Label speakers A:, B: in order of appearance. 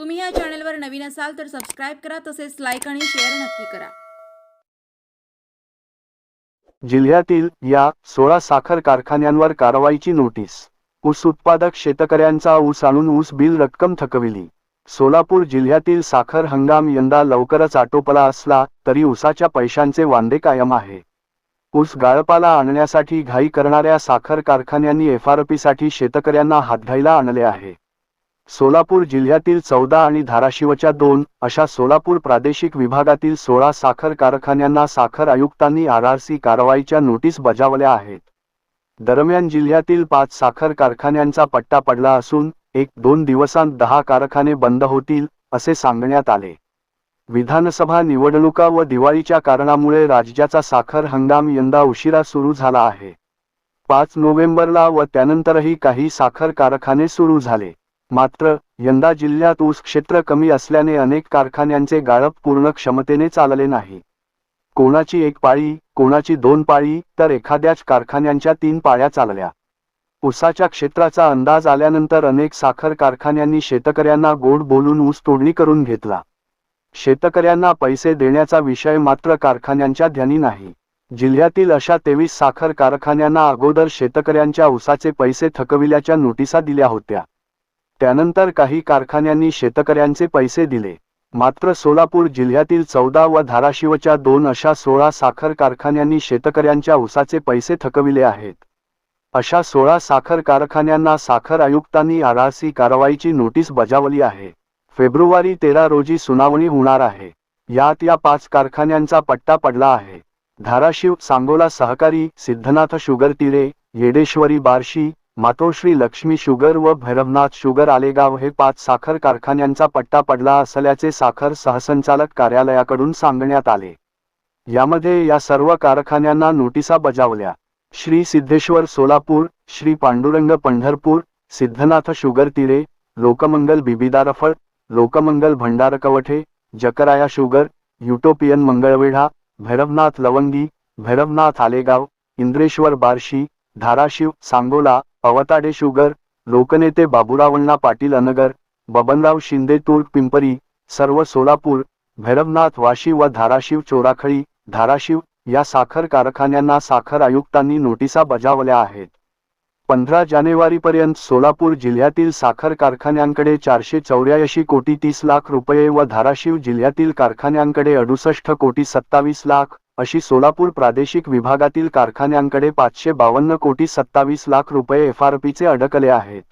A: तुम्ही या चॅनलवर नवीन असाल तर सबस्क्राईब करा तसेच लाईक आणि शेअर नक्की करा.
B: जिल्ह्यातील या सोळा साखर कारखान्यांवर कारवाईची नोटीस. ऊस उत्पादक शेतकऱ्यांचा ऊस आणून ऊस बिल रक्कम थकविली. सोलापूर जिल्ह्यातील साखर हंगाम यंदा लवकरच आटोपला असला तरी ऊसाच्या पैशांचे वांदे कायम आहे. ऊस गाळपाला आणण्यासाठी घाई करणाऱ्या साखर कारखान्यांनी एफआरपीसाठी शेतकऱ्यांना हातघाईला आणले आहे. सोलापूर जिल्ह्यातील चौदा आणि धाराशिवच्या दोन अशा सोलापूर प्रादेशिक विभागातील सोळा साखर कारखान्यांना साखर आयुक्तांनी आरआरसी कारवाईच्या नोटीस बजावल्या आहेत. दरम्यान जिल्ह्यातील पाच साखर कारखान्यांचा पट्टा पडला असून एक दोन दिवसांत दहा कारखाने बंद होतील असे सांगण्यात आले. विधानसभा निवडणुका व दिवाळीच्या कारणामुळे राज्याचा साखर हंगाम यंदा उशिरा सुरू झाला आहे. पाच नोव्हेंबरला व त्यानंतरही काही साखर कारखाने सुरू झाले. मात्र यंदा जिल्ह्यात ऊस क्षेत्र कमी असल्याने अनेक कारखान्यांचे गाळप पूर्ण क्षमतेने चालले नाही. कोणाची एक पाळी कोणाची दोन पाळी तर एखाद्याच कारखान्यांच्या तीन पाळ्या चालल्या. ऊसाच्या क्षेत्राचा अंदाज आल्यानंतर अनेक साखर कारखान्यांनी शेतकऱ्यांना गोड बोलून ऊस तोडणी करून घेतला. शेतकऱ्यांना पैसे देण्याचा विषय मात्र कारखान्यांच्या ध्यानी नाही. जिल्ह्यातील अशा तेवीस साखर कारखान्यांना अगोदर शेतकऱ्यांच्या ऊसाचे पैसे थकविल्याच्या नोटिसा दिल्या होत्या. त्यानंतर काही कारखान्यांनी शेतकऱ्यांचे पैसे दिले. मात्र सोलापूर जिल्ह्यातील चौदा व धाराशिवच्या दोन अशा सोळा साखर कारखान्यांनी शेतकऱ्यांच्या ऊसाचे पैसे थकविले आहेत. अशा सोळा साखर कारखान्यांना साखर आयुक्तांनी आरआरसी कारवाईची नोटीस बजावली आहे. फेब्रुवारी तेरा रोजी सुनावणी होणार आहे. यात या पाच कारखान्यांचा पट्टा पडला आहे. धाराशिव सांगोला सहकारी सिद्धनाथ शुगर तिरे येडेश्वरी बार्शी मातोश्री लक्ष्मी शुगर व भैरवनाथ शुगर आलेगाव हे पाच साखर कारखान्यांचा पट्टा पडला असल्याचे साखर सहसंचालक कार्यालयाकडून सांगण्यात आले. यामध्ये या सर्व कारखान्यांना नोटिसा बजावल्या. Shri Siddheshwar Solapur Shri Pandurang Pandharpur Siddhanath sugar Tire Lokmangal Bibidarphal Lokmangal Bhandarkavathe Jakraya sugar Utopian Mangalvedha Bhairavnath Lavangi Bhairavnath Alegaon Indreshwar Barshi Dharashiv Sangola Avtade sugar लोकनेते बाबुरावण्णा पाटील अनगर बबनराव शिंदे तूर पिंपरी सर्व सोलापूर भैरवनाथ वाशी व धाराशिव चोराखळी धाराशिव या साखर कारखान्यांना साखर आयुक्तांनी नोटिसा बजावल्या आहेत. पंधरा जानेवारीपर्यंत सोलापूर जिल्ह्यातील साखर कारखान्यांकडे चारशे चौऱ्याऐंशी कोटी तीस लाख रुपये व धाराशिव जिल्ह्यातील कारखान्यांकडे अडुसष्ट कोटी सत्तावीस लाख अशी सोलापूर प्रादेशिक विभागातील कारखान्यांकडे पाचशे बावन्न कोटी सत्तावीस लाख रुपये एफआरपीचे अडकले आहेत.